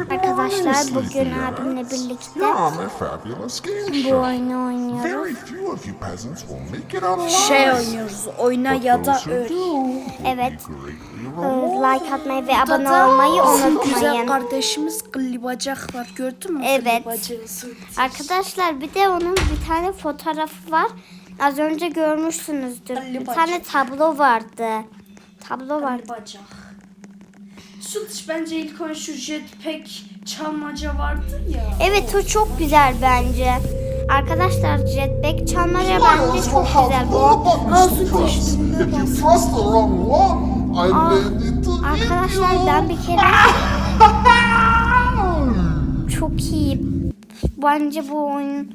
Arkadaşlar bugün abimle birlikte bu oyunu oynuyoruz. Şey oynuyoruz. Oyna ya da öl. Evet. Ee. Like atmayı ve abone olmayı bizim güzel unutmayın. kardeşimiz Gılibacak var. Gördün mü? Evet. Arkadaşlar bir de onun bir tane fotoğrafı var. Az önce görmüşsünüzdür. Bir tane tablo vardı. Tablo vardı. Gılibacak. Süt bence ilk önce şu jetpack çalmaca vardı ya. Evet o çok güzel bence. Arkadaşlar jetpack çalmaca bence çok güzel bu. Arkadaşlar ben bir kere çok iyi. Bence bu oyun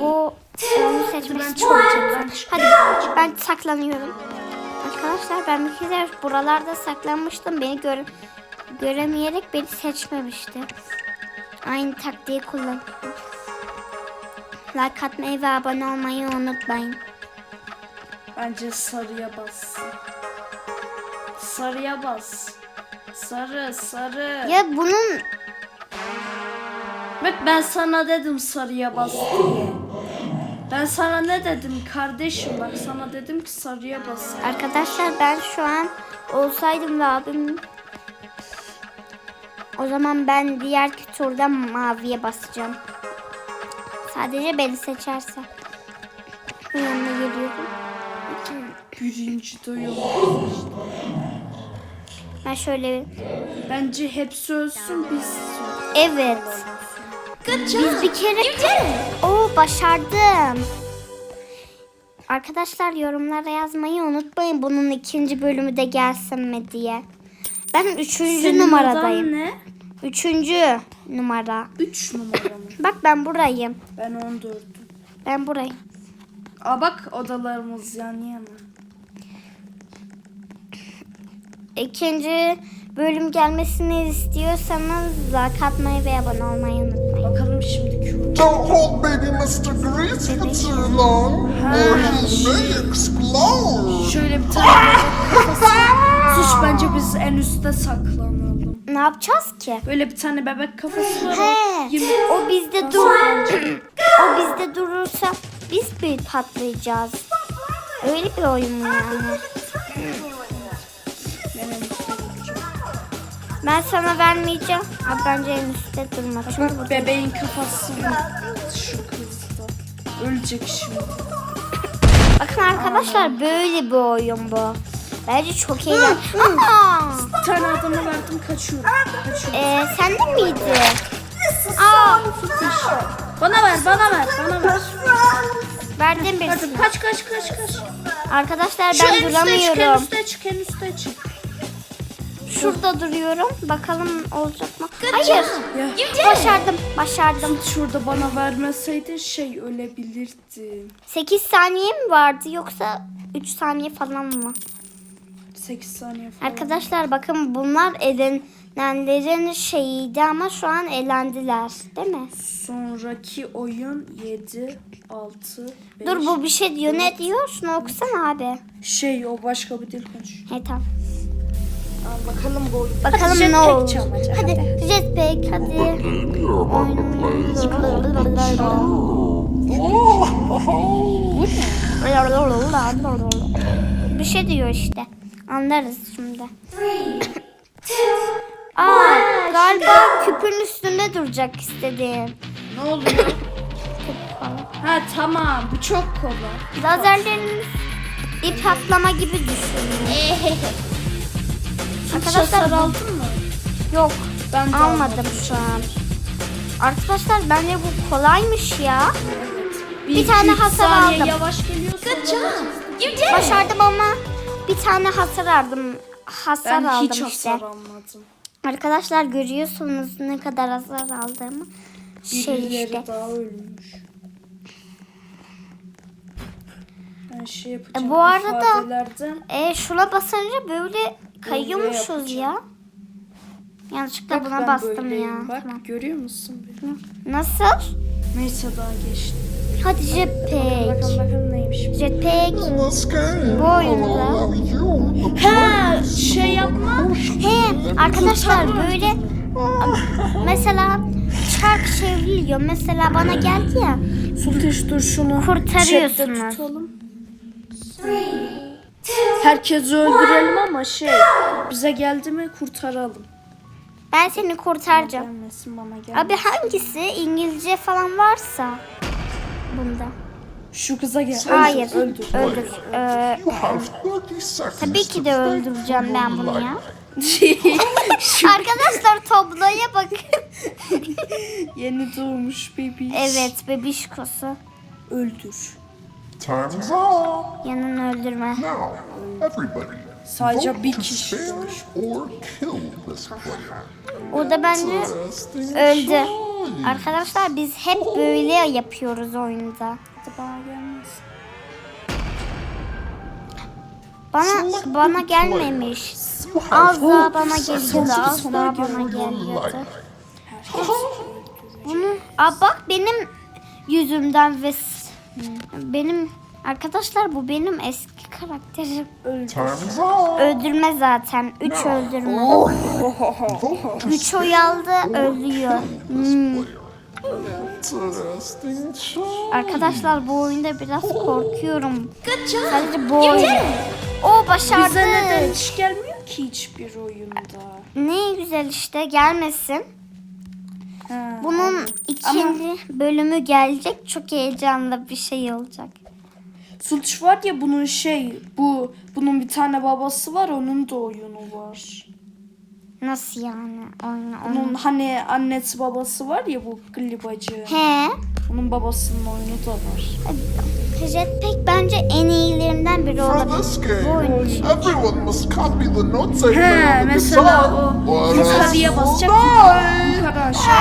bu oyunu seçmesi çok iyi. Hadi ben saklanıyorum. Arkadaşlar ben bir kere buralarda saklanmıştım. Beni göre, göremeyerek beni seçmemişti. Aynı taktiği kullan. Like atmayı ve abone olmayı unutmayın. Bence sarıya bas. Sarıya bas. Sarı sarı. Ya bunun Bak ben sana dedim sarıya bas diye. Ben sana ne dedim kardeşim bak sana dedim ki sarıya bas. Arkadaşlar ben şu an olsaydım ve abim o zaman ben diğer turda maviye basacağım. Sadece beni seçerse. Yanına geliyorum. Birinci doyum. Ben şöyle Bence hepsi ölsün biz. evet. Biz bir kere Oo başardım. Arkadaşlar yorumlara yazmayı unutmayın bunun ikinci bölümü de gelsin mi diye. Ben üçüncü Senin numaradayım. ne? Üçüncü numara. 3 numara mı? Bak ben burayım. Ben 14'üm. Ben burayım. Aa bak odalarımız yan yana. İkinci bölüm gelmesini istiyorsanız like atmayı ve abone olmayı unutmayın. Bakalım şimdi Q. Don't hold baby Mr. Grease for too long, or he may explode. Şöyle bir tane bence biz en üstte saklanalım. Ne yapacağız ki? Böyle bir tane bebek kafası var. He, Yirmi- o bizde dur. o bizde durursa biz bir patlayacağız. Öyle bir oyun mu yani? Ben sana vermeyeceğim. Abi bence en üstte durma. Çünkü Bak bebeğin kafası. Şu kızda. Ölecek şimdi. bakın arkadaşlar böyle bir oyun bu. Bence çok eğlenceli. Aa! Bir tane adama verdim kaçıyorum. Kaçıyorum. Ee, sen de miydi? Aa, Bana ver, bana ver, bana ver. verdim Hadi birisine. kaç kaç kaç kaç. Arkadaşlar Şu ben en üstte çık, en duramıyorum. üstte çık, en üstte çık. Şurada duruyorum. Bakalım olacak mı? Hayır. Ya. Başardım. Başardım. Şurada bana vermeseydi şey ölebilirdi. 8 saniye mi vardı yoksa 3 saniye falan mı? 8 saniye falan. Arkadaşlar bakın bunlar elenenlerin şeyiydi ama şu an elendiler. Değil mi? Sonraki oyun 7, 6, 5. Dur bu bir şey diyor. Ne diyor? Şunu okusana abi. Şey o başka bir dil konuş. He tamam. Al bakalım bu oyun. Bakalım Hadi ne olur. çalmaca, Hadi jetpack hadi. To play Bir şey diyor işte. Anlarız şimdi. Aa, galiba küpün üstünde duracak istediğin. Ne oluyor? Ha tamam bu çok kolay. Lazerlerin ip atlama gibi düşünün. Arkadaşlar aldın mı? Yok Ben de almadım şu an. Arkadaşlar bence bu kolaymış ya. Bir tane iki hasar aldım. yavaş geliyorsa Başardım ama bir tane hasar aldım. Hasar ben aldım hiç işte. hasar almadım. Arkadaşlar görüyorsunuz ne kadar hasar aldığımı. Şey Birileri işte. daha ölmüş. Ben şey yapacağım. E, bu arada- ifadelerden E şuna basınca böyle kayıyormuşuz ya. Yanlışlıkla Bak buna bastım böyleyim. ya. Bak Tamam. görüyor musun beni? Nasıl? Neyse daha geçti. Hadi Bakalım jetpack. bakalım neymiş. Jetpack. Bu oyunda. şey yapma. He arkadaşlar böyle Mesela çark çevriliyor. Mesela bana geldi ya. Sultiş dur şunu. Kurtarıyorsunuz. Herkesi öldürelim ama şey bize geldi mi kurtaralım. Ben seni kurtaracağım. Gelmesin bana gelmesin. Abi hangisi? İngilizce falan varsa bunda. Şu kıza gel. Hayır. Öldür. Öldür. Ee, You have 30 seconds tabii ki de öldüreceğim ben bunu ya. Arkadaşlar tabloya bakın. yeni doğmuş bebiş. evet bebişkosu. Öldür. Time's up. Yanın öldürme. Now, everybody, Sadece bir kişi spare var. or kill this player. O da bence öldü. Choice. Arkadaşlar biz hep böyle yapıyoruz oyunda. Bana gelmez. Bana bana gelmemiş. Az daha bana 30 seconds geliyordu. Az daha bana geliyordu. Bunu Aa, bak benim yüzümden ve benim arkadaşlar bu benim eski karakterim. Time's up. Öldürme zaten. Üç öldürme. Üç oy aldı ölüyor. Hmm. Arkadaşlar bu oyunda biraz korkuyorum. Sadece bu oyun. O başardı. Bize neden hiç gelmiyor ki hiçbir oyunda? Ne güzel işte gelmesin. Ha. Bunun ikinci bölümü gelecek. Çok heyecanlı bir şey olacak. Sulç var ya bunun şey bu bunun bir tane babası var onun da oyunu var. Nasıl yani? Oyunu, Bunun oyunu. hani annesi babası var ya bu glibacı. He. Onun babasının oyunu da var. Jetpack bence en iyilerinden biri For olabilir. this Bu game, everyone must copy the notes I He, play on the mesela guitar. o or yukarıya else basacak. Yukarı aşağı.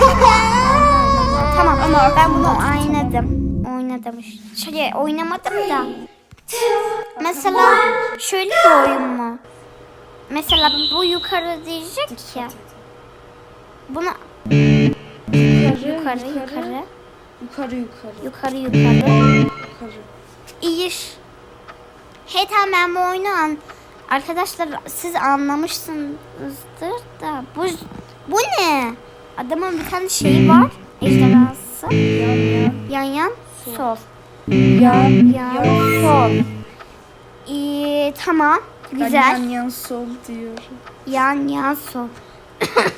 Tamam Ama ben bunu oynadım. Oynadım. Şöyle oynamadım da. Mesela şöyle bir oyun mu? Mesela bu yukarı diyecek ya. Bunu Yukarı, yukarı yukarı yukarı, yukarı, yukarı yukarı. İyi. Hey tamam ben bu oyunu an... Arkadaşlar siz anlamışsınızdır da bu bu ne? Adamın bir tane şeyi var. Ejderhası. Yan yan sol. Yan, Yan sol. İyi tamam. Ben Güzel. yan yan sol diyorum. Yan yan sol.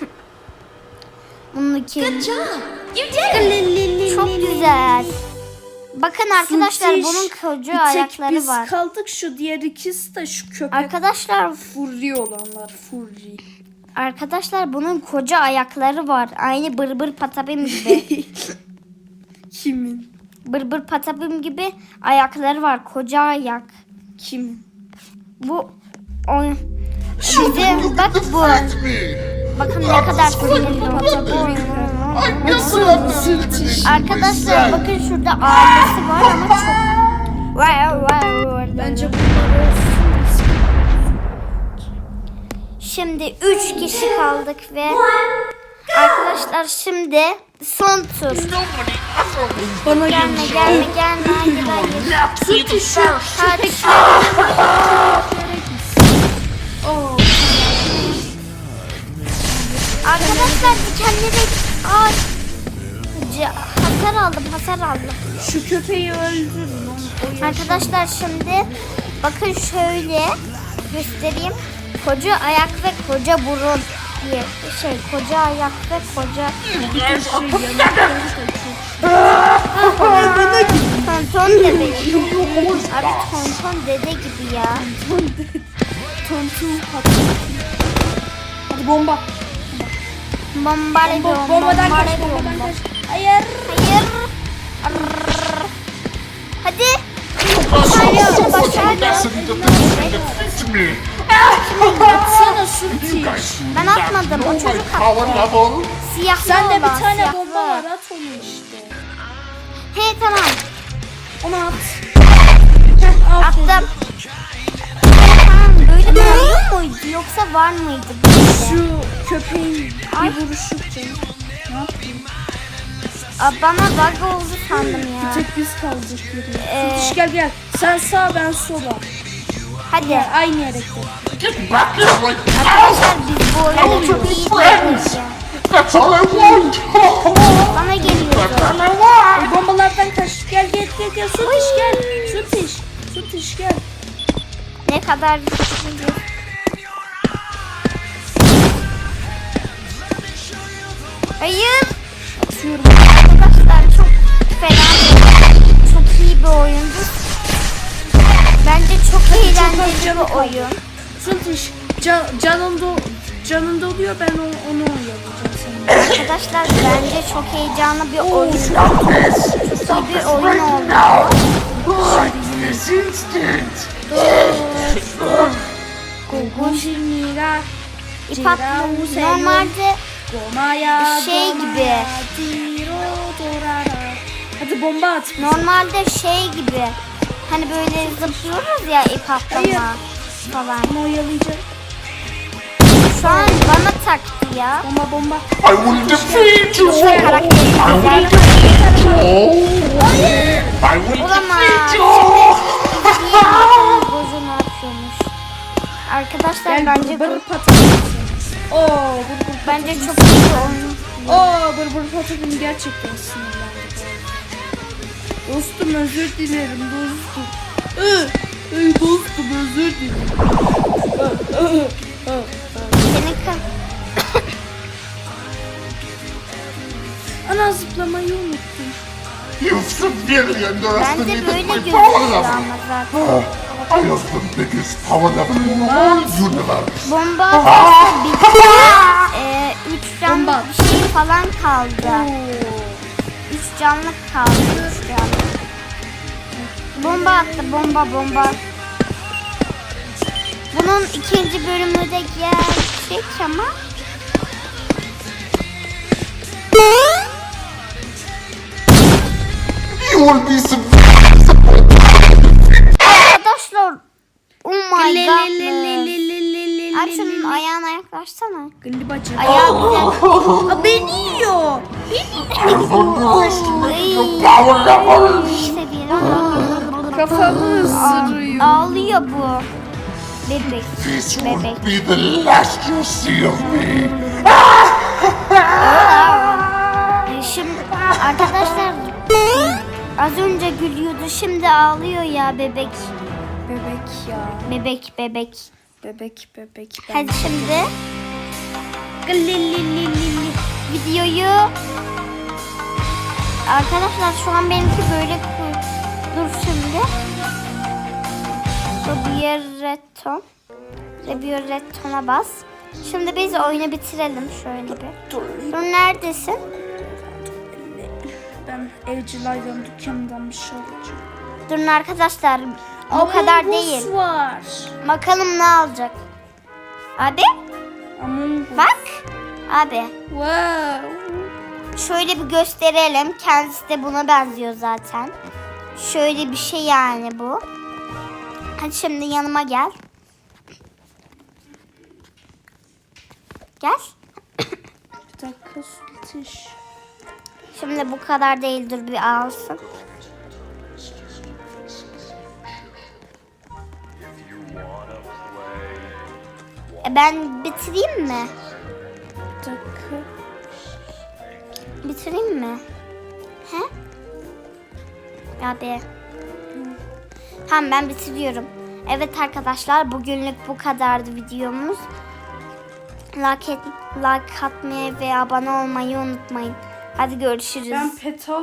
Bununki çok güzel. Bakın arkadaşlar Sultiş, bunun bir koca tek ayakları biz var. kaldık şu diğer ikisi de şu köpek Arkadaşlar furri olanlar furri. Arkadaşlar bunun koca ayakları var. Aynı bırbır patapim gibi. Kimin? bırbır patapim gibi ayakları var. Koca ayak. Kimin? Bu oyun. Bizim bak bu. Bakın ne kadar sinirli Arkadaşlar bakın şurada ailesi var ama çok... Vay vay vay. Bence bunlar olsun. Şimdi 3 kişi kaldık ve arkadaşlar şimdi son tur. Bana Gelme gelme gelme hayır hayır. Hadi. Arkadaşlar dikenleri. Ca- hasar aldım hasar aldım. Şu köpeği öldürün. Arkadaşlar şimdi bakın şöyle göstereyim. Koca ayak ve koca burun diye şey koca ayak ve koca şey tonton dede. Abi tonton dede gibi ya. Tontu patladı. Hadi bomba. Bombardiyon Bomba, bombadan kaç, bombadan kaç. Hayır. Hayır. Hadi. Başarıyor, başarıyor. Atsana Sulti. Ben atmadım, o çocuk attı. Siyahlı Sende olan, bir tane siyahlı. bomba var at onu işte. He tamam. Onu at. Heh, aferin. Attım. Tamam böyle bir oyun muydu yoksa var mıydı? Şu köpeğin bir vuruşu canım. Ne yapayım? Aa, bana bug oldu sandım Bir ya. tek biz kaldık. Ee, Sultiş gel gel. Sen sağ ben sola. Hadi. Aynı yere gidelim. Get back here right now! Arkadaşlar biz bu oyunu çok iyi oynuyoruz ya. That's all I want! Bana all I want! Ay, bombalardan kaç. Gel gel gel gel. Sutiş gel. Sutiş. Sutiş gel. Ne kadar Hayır. Atıyorum. Arkadaşlar çok fena Çok iyi bir oyundu. Bence çok eğlenceli canı bir oyun. Sutiş. Can, canın, do, canın doluyor ben onu, onu oynayacağım. Arkadaşlar bence çok heyecanlı bir oyun. Çok iyi bir oyun oldu. Guguşiniga. İp atma. Normalde. Şey gibi. Hadi bomba at. normalde şey gibi. Hani böyle zıplıyoruz ya ip atlama falan. Onu oyalayacağım. Şu an bana taktı ya. Bomba bomba. I will defeat you! Karakteri! I will defeat you! Ne yapıyormuş. Arkadaşlar Gel bence bır patates. Oo bır bır bence çok iyi oyun. Oo bır bır patates gerçekten sinirlendim. Dostum özür dilerim dostum. Ee, Ey dostum özür dilerim. Ana zıplamayı unuttum. You severely bence underestimated böyle my gözüküyor power level! ama zaten. I have the biggest power level in the whole universe! Bomba atarsa bitti. Ee, üç can Bomba. bir şey falan kaldı. Üç canlık kaldı. Bomba attı bomba bomba. Bunun ikinci bölümü de gerçek ama. Arkadaşlar. Oh my god. le. ayağına yaklaşsana. Gıllı bacı. Ayağı. Aa, beni yiyor. levels! Seviyeli. Kafamı ısırıyor. Ağlıyor bu. Bebek. This Bebek. will be the last you see of me! Şimdi arkadaşlar az önce gülüyordu şimdi ağlıyor ya bebek. Bebek ya. Bebek bebek. Bebek bebek. Ben Hadi şimdi videoyu Arkadaşlar şu an benimki böyle Dur şimdi Rebioreton Rebioreton'a bas Şimdi biz oyunu bitirelim şöyle bir Dur neredesin? Ben evcilaydan dükkanından bir şey alacağım. Durun arkadaşlar bu Among kadar değil var. Bakalım ne alacak Abi Among bak Abi Wow. Şöyle bir gösterelim. Kendisi de buna benziyor zaten. Şöyle bir şey yani bu. Hadi şimdi yanıma gel. Gel. Bir dakika sultiş. Şimdi bu kadar değildir bir alsın. E ben bitireyim mi? Bir dakika. Bitireyim mi? He? Abi. Tamam ben bitiriyorum. Evet arkadaşlar bugünlük bu kadardı videomuz. Like, et, like atmayı ve abone olmayı unutmayın. Hadi görüşürüz. Ben petal